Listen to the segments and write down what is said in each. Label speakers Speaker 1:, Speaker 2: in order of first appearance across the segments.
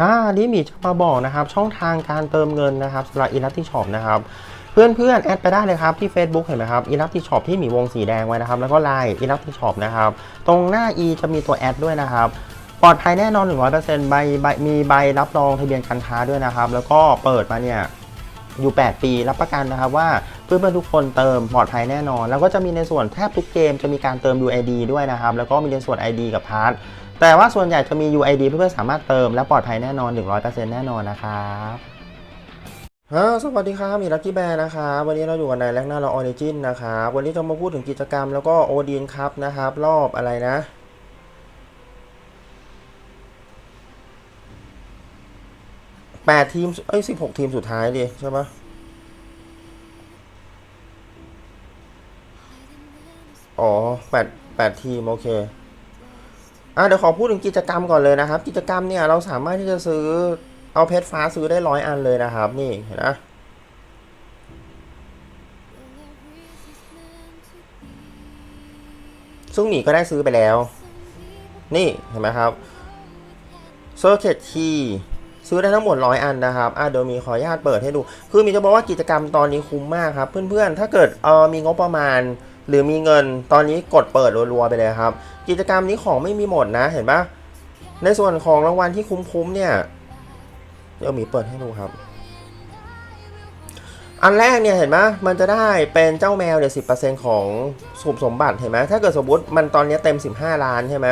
Speaker 1: อ่านี่มีจะมาบอกนะครับช่องทางการเติมเงินนะครับสำหรับอีลัตตี้ช็อปนะครับเพื่อนเพื่อนๆแอดไปได้เลยครับที่ Facebook เห็นไหมครับอีลัตตี้ช็อปที่มีวงสีแดงไว้นะครับแล้วก็ไลน์อีลัตตี้ช็อปนะครับตรงหน้า e จะมีตัวแอดด้วยนะครับปลอดภัยแน่นอน 100%ใบใบมีใบรับรองทะเบียนการค้าด้วยนะครับ แล้วก็เปิดมาเนี่ยอยู่ 8 ปีรับประกันนะครับว่า เพื่อนๆทุกคนเติมปลอดภัยแน่นอน แล้วก็จะมีในส่วนแทบทุกเกมจะมีการเติม UID ด้วยนะครับ แล้วก็มีในส่วน ID กับพาร์ทแต่ว่าส่วนใหญ่จะมี UID เพื่อนๆสามารถเติมและปลอดภัยแน่นอน 100%แน่นอนนะครับสวัสดีครับมีลักกี้แบร์นะครับวันนี้เราอยู่กันในแลกหน้าเราออริจินนะครับวันนี้จะมาพูดถึงกิจกรรมแล้วก็โอดีนครับนะครับ รอบอะไรนะแปดทีมเอ้ยสิบหกทีมสุดท้ายดิใช่ปะ อ๋อแปดแปดทีม โอเค อะเดี๋ยวขอพูดถึงกิจกรรมก่อนเลยนะครับ กิจกรรมเนี่ยเราสามารถที่จะซื้อเอาเพชรฟ้าซื้อได้ร้อยอันเลยนะครับ นี่เห็นนะซึ่งหมีก็ได้ซื้อไปแล้ว นี่เห็นไหมครับ Circuit Key ซื้อได้ทั้งหมดร้อยอันนะครับ อะเดี๋ยวมีขออนุญาตเปิดให้ดู คือมีจะบอกว่ากิจกรรมตอนนี้คุ้มมากครับ เพื่อนๆ ถ้าเกิดเออมีงบประมาณ หรือมีเงินตอนนี้กดเปิดรัวๆไปเลยครับ กิจกรรมนี้ของไม่มีหมดนะเห็นปะในส่วนของรางวัลที่คุ้มๆเนี่ย เดี๋ยวมีเปิดให้ดูครับ อันแรกเนี่ยเห็นไหมมันจะได้เป็นเจ้าแมวเนี่ยสิของสุบสมบัติเห็นไหมถ้าเกิดสมมติมันตอนนี้เต็ม 15 ล้านใช่ไหม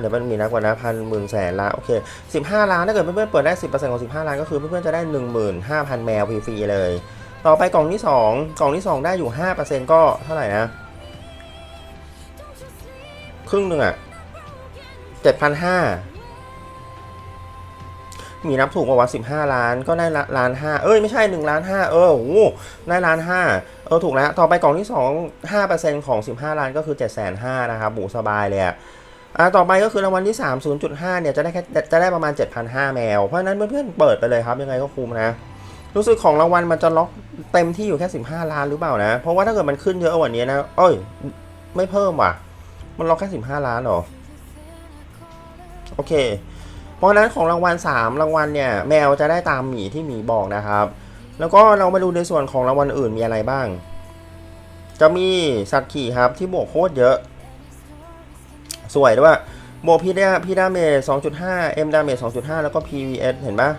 Speaker 1: เดี๋ยวมันมีนักกว่านะพันหมื่นแสนล้านโอเค 15 ล้านถ้าเกิดเพื่อนๆเปิดได้ 10%ของ 15 ล้านก็คือเพื่อนๆจะได้ 15,000 แมวฟรีๆเลย ต่อไปกล่องที่ 2 กล่องที่ 2 ได้อยู่ 5%ก็เท่าไหร่นะ ครึ่งหนึ่งอะ7,500มีนับถูกกว่า15ล้านก็ได้ละล้านห้าเอ้ยไม่ใช่1ล้านห้าเออโอ้โหได้ล้านห้าเออถูกแล้ว ต่อไปกล่องที่2 5%ของ15ล้านก็คือ7 5 0 0 0นะครับหมูสบายเลยอะอ่าต่อไปก็คือรางวัลที่ 3 0.5 เนี่ยจะได้แค่จะได้ประมาณ 7,500 แมว เพราะฉะนั้นเพื่อนๆเปิดไปเลยครับยังไงก็คุ้มนะ รู้สึกของรางวัลมันจะล็อกเต็มที่อยู่แค่ 15 ล้านหรือเปล่านะ เพราะว่าถ้าเกิดมันขึ้นเยอะกว่านี้นะ เอ้ย ไม่เพิ่มว่ะ มันล็อกแค่15ล้านหรอ โอเค เพราะฉะนั้นของรางวัล 3 รางวัลเนี่ย แมวจะได้ตามหมีที่หมีบอกนะครับ แล้วก็เรามาดูในส่วนของรางวัลอื่นมีอะไรบ้าง จะมีสัตว์ขี่ครับที่บวกโคตรเยอะ สวยด้วยบวกพี่ได้พี่ดาเมจ2.5เอ็มดาเมจ2.5 แล้วก็ PVS เห็นปะ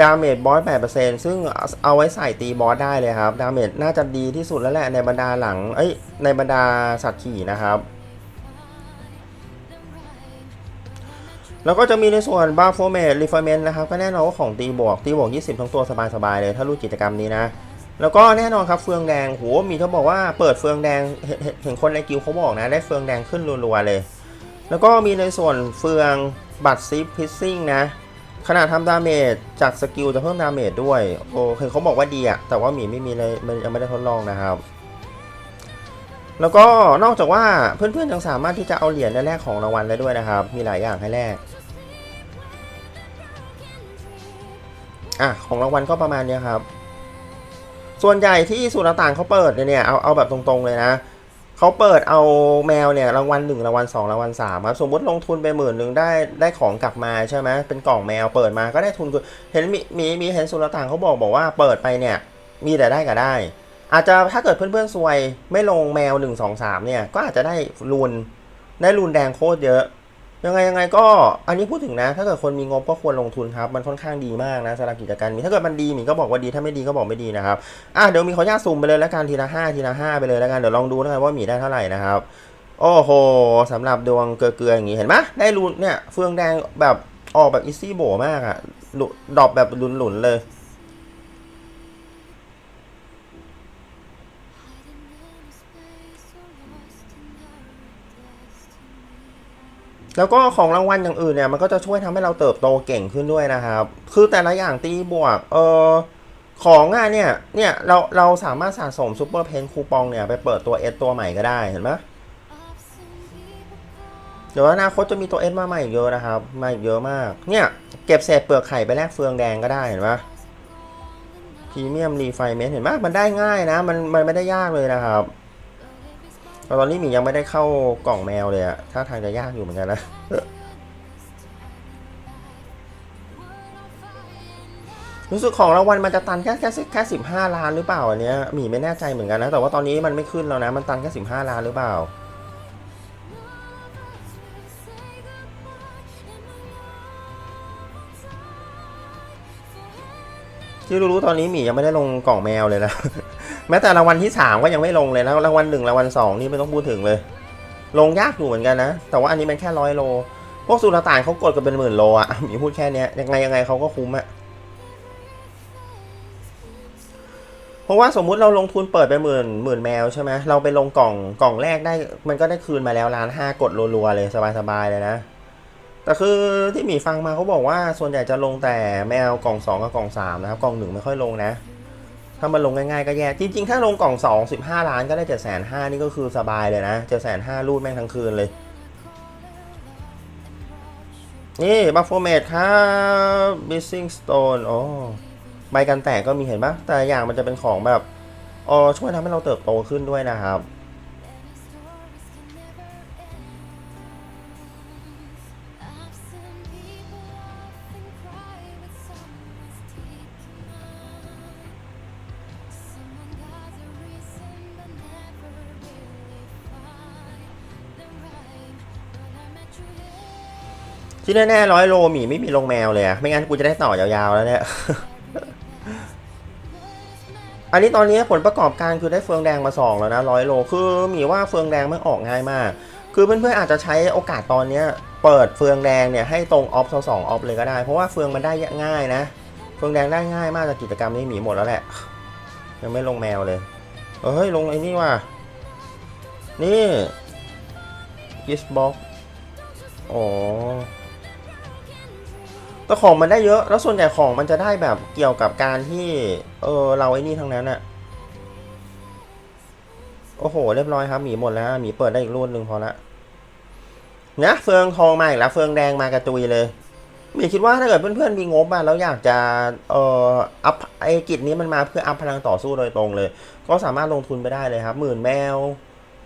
Speaker 1: ดาเมจบอส8%ซึ่งเอาไว้ใส่ตีบอสได้เลยครับ ดาเมจน่าจะดีที่สุดแล้วแหละในบรรดาหลัง เอ้ย ในบรรดาสัตว์ขี่นะครับ แล้วก็จะมีในส่วนบาร์โฟเมดรีฟอร์เมนนะครับ ก็แน่นอนว่าของตีบวก ตีบวก 20 ทั้งตัวสบายๆเลย ถ้ารู้กิจกรรมนี้นะ แล้วก็แน่นอนครับเฟืองแดงโหมีเขาบอกว่าเปิดเฟืองแดงเห็นเห็นเห็นคนในกิลเขาบอกนะ ได้เฟืองแดงขึ้นรัวๆเลย แล้วก็มีในส่วนเฟืองบัตรซิปพิซซิ่งนะขนาดทำดาเมจจากสกิลจะเพิ่มดาเมจด้วยโอ้เห็นเขาบอกว่าดีอะแต่ว่าหมีไม่มีเลยยังไม่ได้ทดลองนะครับ แล้วก็นอกจากว่าเพื่อนๆยังสามารถที่จะเอาเหรียญแลกของรางวัลได้ด้วยนะครับ มีหลายอย่างให้แลก อะของรางวัลก็ประมาณนี้ครับ ส่วนใหญ่ที่สูตรต่างๆเขาเปิดเนี่ยเอาเอาแบบตรงๆเลยนะเขาเปิดเอาแมวเนี่ยรางวัลหนึ่งรางวัลสองรางวัลสามครับสมมติลงทุนไปหมื่นหนึ่งได้ได้ของกลับมาใช่ไหมเป็นกล่องแมวเปิดมาก็ได้ทุนคือเห็นมีมีมีเห็นสุลต่านเขาบอกบอกว่าเปิดไปเนี่ยมีแต่ได้กับได้ อาจจะถ้าเกิดเพื่อนๆซวยไม่ลงแมวหนึ่งสองสามเนี่ยก็อาจจะได้รูนได้รูนแดงโคตรเยอะ ยังไงยังไงก็อันนี้พูดถึงนะ ถ้าเกิดคนมีงบก็ควรลงทุนครับ มันค่อนข้างดีมากนะสำหรับกิจการนี้ถ้าเกิดมันดีหมีก็บอกว่าดีถ้าไม่ดีก็บอกไม่ดีนะครับอะเดี๋ยวมีขออนุญาตซูมไปเลยแล้วกันทีละห้าทีละห้าไปเลยแล้วกันเดี๋ยวลองดูนะครับว่าหมีได้เท่าไหร่นะครับ โอ้โหสำหรับดวงเกลือๆอย่างนี้เห็นไหมได้รูนเนี่ยเฟืองแดงแบบออกแบบอีซี่โบมากอะลุดรอปแบบหลุนๆเลย แล้วก็ของรางวัลอย่างอื่นเนี่ยมันก็จะช่วยทำให้เราเติบโตเก่งขึ้นด้วยนะครับ คือแต่ละอย่างตีบวก เออของอะเนี่ย เนี่ยเราเราสามารถสะสมซูเปอร์เพนคูปองเนี่ยไปเปิดตัวเอสตัวใหม่ก็ได้เห็นไหมเดี๋ยวอนาคตจะมีตัวเอสมาใหม่อีกเยอะนะครับ มาอีกเยอะมาก เนี่ยเก็บเศษเปลือกไข่ไปแลกเฟืองแดงก็ได้เห็นไหมพรีเมียมรีไฟเมนต์เห็นไหมมันได้ง่ายนะ มันมันไม่ได้ยากเลยนะครับ ตอนนี้หมียังไม่ได้เข้ากล่องแมวเลยอะถ้าทางจะยากอยู่เหมือนกันนะรู้สึกของรางวัลมันจะตันแค่แค่แค่สิบห้าล้านหรือเปล่าอันเนี้ยหมีไม่แน่ใจเหมือนกันนะ แต่ว่าตอนนี้มันไม่ขึ้นแล้วนะ มันตันแค่สิบห้าล้านหรือเปล่า ที่รู้ๆตอนนี้หมียังไม่ได้ลงกล่องแมวเลยนะ แม้แต่รางวัลที่สามก็ยังไม่ลงเลยนะรางวัลหนึ่งรางวัลสองนี่ไม่ต้องพูดถึงเลย ลงยากอยู่เหมือนกันนะ แต่ว่าอันนี้มันแค่ร้อยโล พวกสุลต่านเขากดกันเป็นหมื่นโลอะหมีพูดแค่นี้ยยังไงยังไงเขาก็คุ้มอะเพราะว่าสมมุติเราลงทุนเปิดไปหมื่นหมื่นแมวใช่ไหมเราไปลงกล่องกล่องแรกได้ มันก็ได้คืนมาแล้วล้านห้ากดรัวๆเลยสบายๆเลยนะ แต่คือที่หมีฟังมาเขาบอกว่าส่วนใหญ่จะลงแต่แมวกล่องสองกับกล่องสามนะครับ กล่องหนึ่งไม่ค่อยลงนะ ถ้ามันลงง่ายๆก็แย่ จริง ๆ ถ้าลงกล่องสองสิบห้าล้านก็ได้เจ็ดแสนห้านี่ก็คือสบายเลยนะเจ็ดแสนห้ารูดแม่งทั้งคืนเลย นี่บัฟโฟเมดครับ missing stone โอ้ใบกันแตกก็มีเห็นปะแต่อย่างมันจะเป็นของแบบอ๋อช่วยทำให้เราเติบโตขึ้นด้วยนะครับ ที่แน่ๆร้อยโลหมีไม่มีลงแมวเลยอะไม่งั้นกูจะได้ต่อยาวๆแล้วเนี่ย อันนี้ตอนนี้ผลประกอบการคือได้เฟืองแดงมาสองแล้วนะร้อยโลคือหมีว่าเฟืองแดงไม่ออกง่ายมาก คือเพื่อนๆอาจจะใช้โอกาสตอนเนี้ยเปิดเฟืองแดงเนี่ยให้ตรงออฟสองออฟเลยก็ได้ เพราะว่าเฟืองมันได้ง่ายนะ เฟืองแดงได้ง่ายมากจากกิจกรรมนี้หมีหมดแล้วแหละ ยังไม่ลงแมวเลยเอ้ยลงไอ้นี่ว่ะ นี่กิสบ็อกอ๋อ แต่ของมันได้เยอะ แล้วส่วนใหญ่ของมันจะได้แบบเกี่ยวกับการที่ เออเราไอ้นี่ทั้งนั้นอะโอ้โห เรียบร้อยครับหมีหมดแล้วหมีเปิดได้อีกรุ่นหนึ่งพอละนะเฟืองทองมาอีกแล้วเฟืองแดงมากระจุยเลยหมีคิดว่าถ้าเกิดเพื่อนๆมีงบอะแล้วอยากจะเอ่ออัพไอ้กิจนี้มันมาเพื่ออัพพลังต่อสู้โดยตรงเลย ก็สามารถลงทุนไปได้เลยครับหมื่นแมว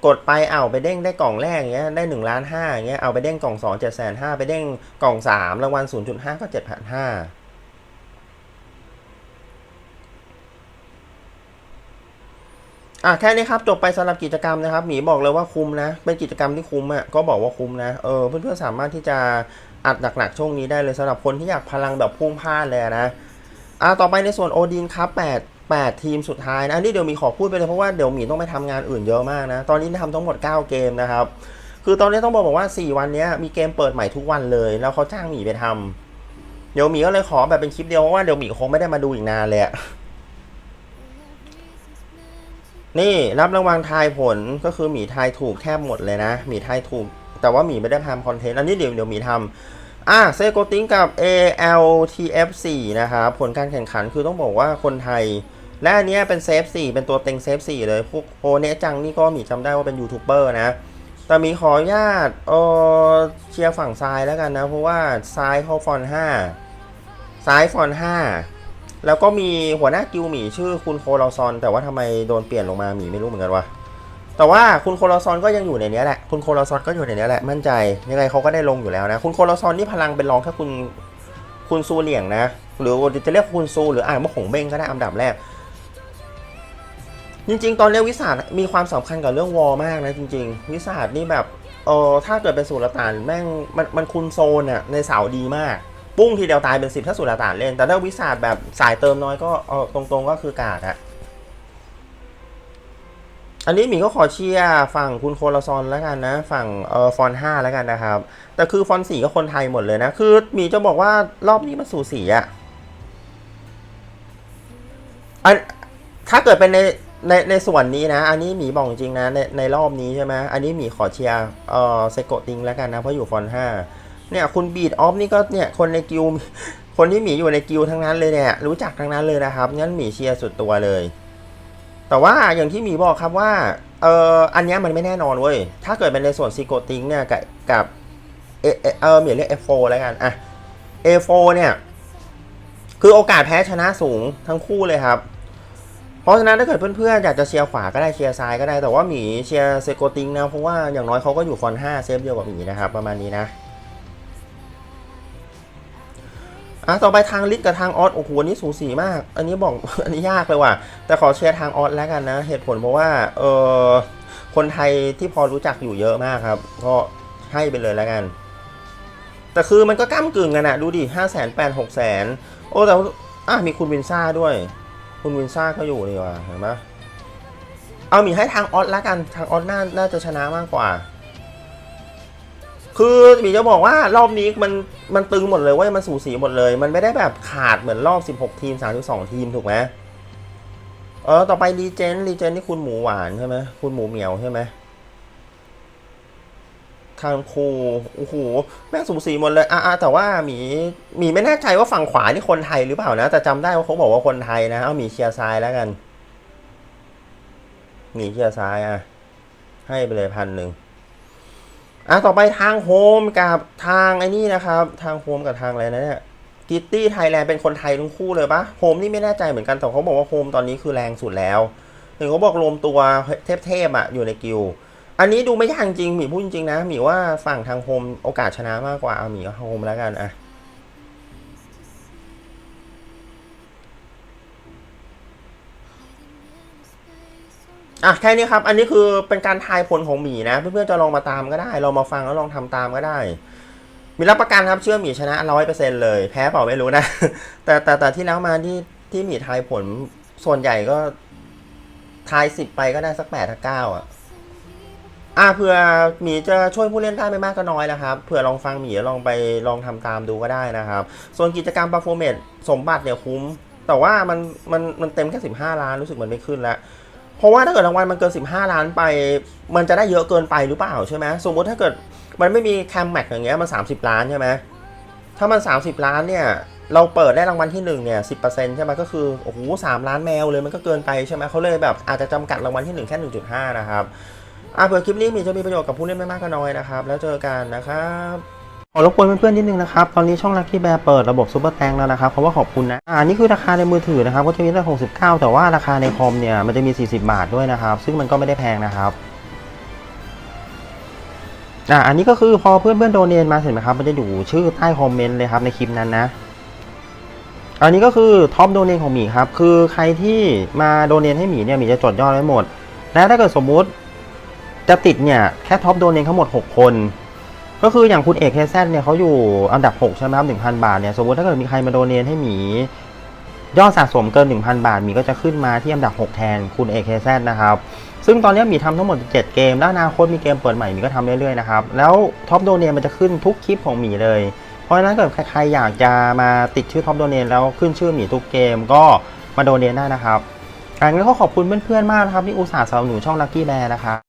Speaker 1: กดไปเอาไปเด้งได้กล่องแรกเงี้ยได้หนึ่งล้านห้าเงี้ยเอาไปเด้งกล่องสองเจ็ดแสนห้าไปเด้งกล่องสามรางวัลศูนย์จุดห้าก็เจ็ดพันห้าอะแค่นี้ครับจบไปสำหรับกิจกรรมนะครับหมีบอกเลยว่าคุ้มนะ เป็นกิจกรรมที่คุ้มอะก็บอกว่าคุ้มนะเออเพื่อนๆสามารถที่จะอัดหนักๆช่วงนี้ได้เลยสำหรับคนที่อยากพลังแบบพุ่งพลาดเลยนะอะต่อไปในส่วนโอดินครับแปด 8 ทีมสุดท้ายนะ อันนี้เดี๋ยวมีขอพูดไปเลยเพราะว่าเดี๋ยวหมีต้องไปทำงานอื่นเยอะมากนะ ตอนนี้ทำทั้งหมด 9 เกมนะครับ คือตอนนี้ต้องบอกบอกว่า 4 วันนี้มีเกมเปิดใหม่ทุกวันเลย แล้วเขาจ้างหมีไปทำเดี๋ยวหมีก็เลยขอแบบเป็นคลิปเดียวเพราะว่าเดี๋ยวหมีคงไม่ได้มาดูอีกนานเลยนี่รับรางวัลทายผลก็คือหมีทายถูกแทบหมดเลยนะหมีทายถูก แต่ว่าหมีไม่ได้ทำคอนเทนต์อันนี้เดี๋ยวเดี๋ยวหมีทำอะเซโกติงกับ ALTF4 นะครับผลการแข่งขันคือต้องบอกว่าคนไทย และอันนี้เป็นเซฟ4เป็นตัวเต็งเซฟ4เลยพวกโอเนจังนี่ก็มีจำได้ว่าเป็นยูทูบเบอร์นะ แต่มีขออนุญาตเออเชียร์ฝั่งซ้ายแล้วกันนะ เพราะว่าซ้ายเขาฟอน5ซ้ายฟอน5แล้วก็มีหัวหน้ากิวหมีชื่อคุณโคลอซอน แต่ว่าทำไมโดนเปลี่ยนลงมาหมีไม่รู้เหมือนกันวะแต่ว่าคุณโคลอซอนก็ยังอยู่ในนี้แหละคุณโคลอซอนก็อยู่ในนี้แหละมั่นใจยังไงเขาก็ได้ลงอยู่แล้วนะ คุณโคลอซอนนี่พลังเป็นรองแค่คุณคุณซูเหลียงนะ หรือจะเรียกคุณซูหรืออ่านว่าหงเบ้งก็ได้อันดับแรก จริง ๆ ตอนนี้วิสาดมีความสำคัญกับเรื่องวอลมากนะจริง ๆ วิสาดนี่แบบเออถ้าเกิดเป็นสุลต่านแม่งมันมันคุนโซนอะในเสาดีมาก ปุ้งทีเดียวตายเป็นสิบถ้าสุลต่านเล่น แต่ถ้าวิสาดแบบสายเติมน้อยก็เออตรงๆก็คือกาดอะอันนี้หมีก็ขอเชียร์ฝั่งคุณโคลาซอนแล้วกันนะ ฝั่งเออฟอนห้าแล้วกันนะครับ แต่คือฟอนสี่ก็คนไทยหมดเลยนะ คือหมีจะบอกว่ารอบนี้มันสูสีอะอันถ้าเกิดเป็นใน ในในส่วนนี้นะ อันนี้หมีบอกจริงนะในในรอบนี้ใช่ไหมอันนี้หมีขอเชียร์เอ่อเซโกติงแล้วกันนะ เพราะอยู่ฟอนห้าเนี่ยคุณบีดออฟนี่ก็เนี่ยคนในกิลด์คนที่หมีอยู่ในกิลด์ทั้งนั้นเลยเนี่ยรู้จักทั้งนั้นเลยนะครับงั้นหมีเชียร์สุดตัวเลย แต่ว่าอย่างที่หมีบอกครับว่าเอออันนี้มันไม่แน่นอนเว้ยถ้าเกิดเป็นในส่วนซีโกติงเนี่ยกับกับเอเอเออหมีเรียก F4 แล้วกันอะ A4 เนี่ยคือโอกาสแพ้ชนะสูงทั้งคู่เลยครับ เพราะฉะนั้นถ้าเกิดเพื่อนๆอยากจะเชียร์ขวาก็ได้เชียร์ซ้ายก็ได้แต่ว่าหมีเชียร์เซโกติงนะเพราะว่าอย่างน้อยเขาก็อยู่ฟอนต์5เซฟเดียวกับหมีนะครับประมาณนี้นะอะต่อไปทางลิศกับทางออสโอ้โหอันนี้สูสีมาก อันนี้บอกอันนี้ยากเลยว่ะ แต่ขอเชียร์ทางออสแล้วกันนะ เหตุผลเพราะว่าเออคนไทยที่พอรู้จักอยู่เยอะมากครับ ก็ให้ไปเลยแล้วกัน แต่คือมันก็ก้ามกึ่งกันอะดูดิห้าแสนแปดหกแสนโอ้แต่ว่าอะมีคุณวินซ่าด้วย คุณวินซ่าก็อยู่นี่ว่ะเห็นไหมเอาหมีให้ทางออสละกันทางออสน่าน่าจะชนะมากกว่า คือหมีจะบอกว่ารอบนี้มันมันตึงหมดเลยเว้ยมันสูสีหมดเลย มันไม่ได้แบบขาดเหมือนรอบ 16 ทีม 32 ทีมถูกไหมเออต่อไปรีเจนรีเจนนี่คุณหมูหวานใช่ไหมคุณหมูเหมียวใช่ไหม ทางคูโอ้โหแม่งสูสีหมดเลยอะแต่ว่าหมีหมีไม่แน่ใจว่าฝั่งขวานี่คนไทยหรือเปล่านะ แต่จำได้ว่าเขาบอกว่าคนไทยนะเอาหมีเชียร์ซ้ายแล้วกันหมีเชียร์ซ้ายอะ ให้ไปเลยพันหนึ่งอะต่อไปทางโฮมกับทางไอ้นี่นะครับ ทางโฮมกับทางอะไรนะเนี่ยกิตตี้ไทยแลนด์เป็นคนไทยทั้งคู่เลยปะโฮมนี่ไม่แน่ใจเหมือนกันแต่เขาบอกว่าโฮมตอนนี้คือแรงสุดแล้วถึงเขาบอกรวมตัวเทพๆอะอยู่ในกิลด์ อันนี้ดูไม่ยากจริงหมีพูดจริงๆนะหมีว่าฝั่งทางโฮมโอกาสชนะมากกว่าเอาหมีโฮมแล้วกันอะอะแค่นี้ครับ อันนี้คือเป็นการทายผลของหมีนะ เพื่อนๆจะลองมาตามก็ได้เรามาฟังแล้วลองทำตามก็ได้ มีรับประกันครับเชื่อหมีชนะร้อยเปอร์เซ็นเลย แพ้เปล่าไม่รู้นะ แต่แต่แต่ที่แล้วมาที่ที่หมีทายผลส่วนใหญ่ก็ทายสิบไปก็ได้สักแปดถ้าเก้าอะ อะเผื่อหมีจะช่วยผู้เล่นได้ไม่มากก็น้อยนะครับเผื่อลองฟังหมีลองไปลองทำตามดูก็ได้นะครับ ส่วนกิจกรรม performance สมบัติเนี่ยคุ้ม แต่ว่ามันมันมันเต็มแค่สิบห้าล้านรู้สึกมันไม่ขึ้นแล้ว เพราะว่าถ้าเกิดรางวัลมันเกิน 15 ล้านไป มันจะได้เยอะเกินไปหรือเปล่าใช่ไหมสมมติถ้าเกิดมันไม่มีแคมแม็กอย่างเงี้ยมัน 30 ล้านใช่ไหมถ้ามัน 30 ล้านเนี่ยเราเปิดได้รางวัลที่1เนี่ย10%ใช่ไหมก็คือโอ้โหสามล้านแมวเลยมันก็เกินไปใช่ไหมเขาเลยแบบอาจจะจำกัดรางวัลที่ 1 แค่ 1.5 นะครับ อะเผื่อคลิปนี้มีจะมีประโยชน์กับผู้เล่นไม่มากก็น้อยนะครับ แล้วเจอกันนะครับขอรบกวนเพื่อนๆนิดนึงนะครับ ตอนนี้ช่อง Lucky Bear เปิดระบบซูเปอร์แตงแล้วนะครับเพราะว่าขอบคุณนะอ่านี่คือราคาในมือถือนะครับก็จะมีตั้ง69 แต่ว่าราคาในคอมเนี่ยมันจะมี 40 บาทด้วยนะครับ ซึ่งมันก็ไม่ได้แพงนะครับอ่าอันนี้ก็คือพอเพื่อนเพื่อนๆโดเนนมาเสร็จไหมครับมันจะอยู่ชื่อใต้คอมเมนต์เลยครับในคลิปนั้นนะอันนี้ก็คือท็อปโดเนนของหมีครับคือใครที่มาโดเนนให้หมีเนี่ยหมีจะจดยอดไว้หมด แล้วถ้าเกิดสมมุติ จะติดเนี่ยแค่ท็อปโดเนนทั้งหมด 6 คน ก็คืออย่างคุณเอกเฮเซเนี่ยเขาอยู่อันดับ 6 ใช่ไหมครับ1,000บาทเนี่ยสมมติถ้าเกิดมีใครมาโดเนนให้หมี ยอดสะสมเกิน 1,000 บาทหมีก็จะขึ้นมาที่อันดับ 6 แทนคุณเอกเฮเซนนะครับซึ่งตอนนี้หมีทำทั้งหมด 7 เกม แล้วอนาคตมีเกมเปิดใหม่หมีก็ทำเรื่อยๆนะครับ แล้วท็อปโดเนมันจะขึ้นทุกคลิปของหมีเลย เพราะฉะนั้นเกิดใครอยากจะมาติดชื่อท็อปโดเนแล้วขึ้นชื่อหมีทุกเกมก็มาโดเนได้นะครับอันนี้ก็ขอบคุณเพื่อนๆมากนะครับที่อุตส่าห์สนับสนุนช่อง Lucky Bear นะครับ